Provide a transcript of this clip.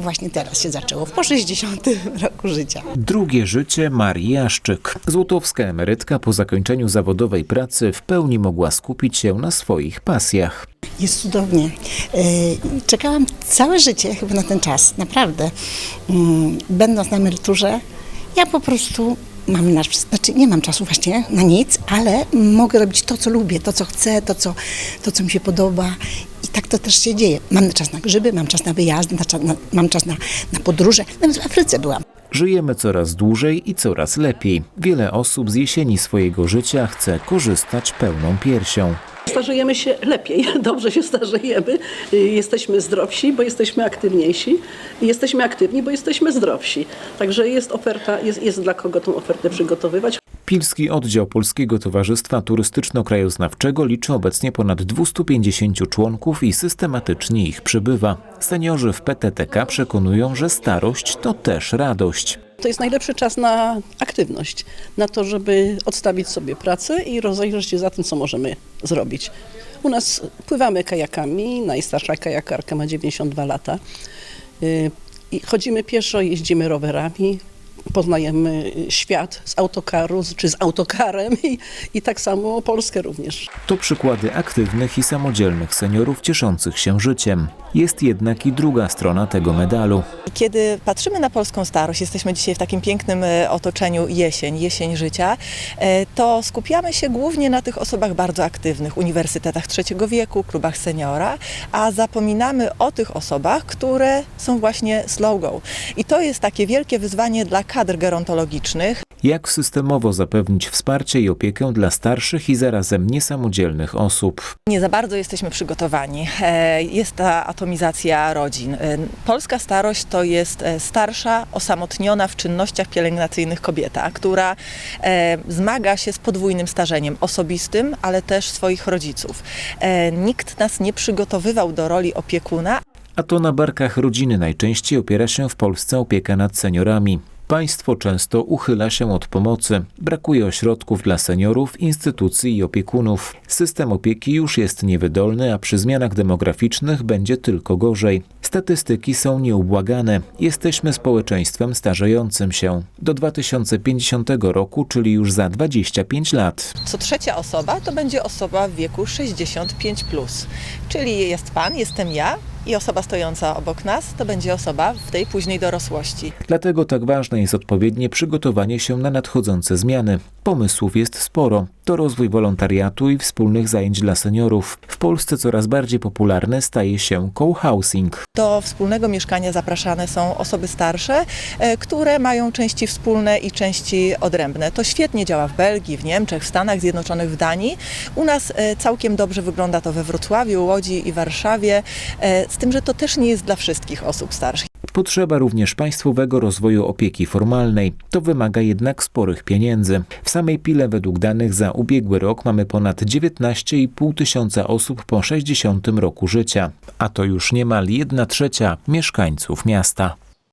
Właśnie teraz się zaczęło, po 60 roku życia. Drugie życie Marii Jaszczyk. Złotowska emerytka po zakończeniu zawodowej pracy w pełni mogła skupić się na swoich pasjach. Jest cudownie. Yy, Czekałam całe życie chyba na ten czas, naprawdę. Mm, Będąc na emeryturze, ja po prostu mam, na, znaczy nie mam czasu właśnie na nic, ale mogę robić to, co lubię, to, co chcę, to, co, to, co mi się podoba. To też się dzieje. Mam czas na grzyby, mam czas na wyjazdy, na, czas- na, mam czas na, na podróże. Nawet w Afryce byłam. Żyjemy coraz dłużej i coraz lepiej. Wiele osób z jesieni swojego życia chce korzystać pełną piersią. Starzejemy się lepiej, dobrze się starzejemy. Jesteśmy zdrowsi, bo jesteśmy aktywniejsi. Jesteśmy aktywni, bo jesteśmy zdrowsi. Także jest oferta, jest, jest dla kogo tą ofertę przygotowywać. Pilski oddział Polskiego Towarzystwa Turystyczno-Krajoznawczego liczy obecnie ponad 250 członków i systematycznie ich przybywa. Seniorzy w PTTK przekonują, że starość to też radość. To jest najlepszy czas na aktywność, na to, żeby odstawić sobie pracę i rozejrzeć się za tym, co możemy zrobić. U nas pływamy kajakami, najstarsza kajakarka ma 92 lata. Y, chodzimy pieszo, jeździmy rowerami, poznajemy świat z autokaru czy z autokarem i, i tak samo Polskę również. To przykłady aktywnych i samodzielnych seniorów cieszących się życiem. Jest jednak i druga strona tego medalu. Kiedy patrzymy na polską starość, jesteśmy dzisiaj w takim pięknym e, otoczeniu jesień, jesień życia, e, to skupiamy się głównie na tych osobach bardzo aktywnych, uniwersytetach trzeciego wieku, klubach seniora, a zapominamy o tych osobach, które są właśnie slow go. I to jest takie wielkie wyzwanie dla kadr gerontologicznych, Jak systemowo zapewnić wsparcie i opiekę dla starszych i zarazem niesamodzielnych osób? Nie za bardzo jesteśmy przygotowani. E, Jest ta atomizacja rodzin. E, Polska starość to jest e, starsza, osamotniona w czynnościach pielęgnacyjnych kobieta, która zmaga się z podwójnym starzeniem osobistym, ale też swoich rodziców. Nikt nas nie przygotowywał do roli opiekuna, A to na barkach rodziny najczęściej opiera się w Polsce opieka nad seniorami. Państwo często uchyla się od pomocy. Brakuje ośrodków dla seniorów, instytucji i opiekunów. System opieki już jest niewydolny, a przy zmianach demograficznych będzie tylko gorzej. Statystyki są nieubłagane. Jesteśmy społeczeństwem starzejącym się. Do 2050 roku, czyli już za 25 lat. co trzecia osoba to będzie osoba w wieku 65+. Plus. Czyli jest pan, jestem ja i osoba stojąca obok nas to będzie osoba w tej późnej dorosłości. Dlatego tak ważne jest odpowiednie przygotowanie się na nadchodzące zmiany. Pomysłów jest sporo. To rozwój wolontariatu i wspólnych zajęć dla seniorów. W Polsce coraz bardziej popularne staje się co-housing. Do wspólnego mieszkania zapraszane są osoby starsze, e, które mają części wspólne i części odrębne. To świetnie działa w Belgii, w Niemczech, w Stanach Zjednoczonych, w Danii. U nas e, całkiem dobrze wygląda to we Wrocławiu, Łodzi i Warszawie, e, z tym, że to też nie jest dla wszystkich osób starszych. Potrzeba również państwowego rozwoju opieki formalnej. To wymaga jednak sporych pieniędzy. W samej Pile według danych za ubiegły rok mamy ponad 19,5 tysiąca osób po 60 roku życia. A to już niemal 1 trzecia mieszkańców miasta.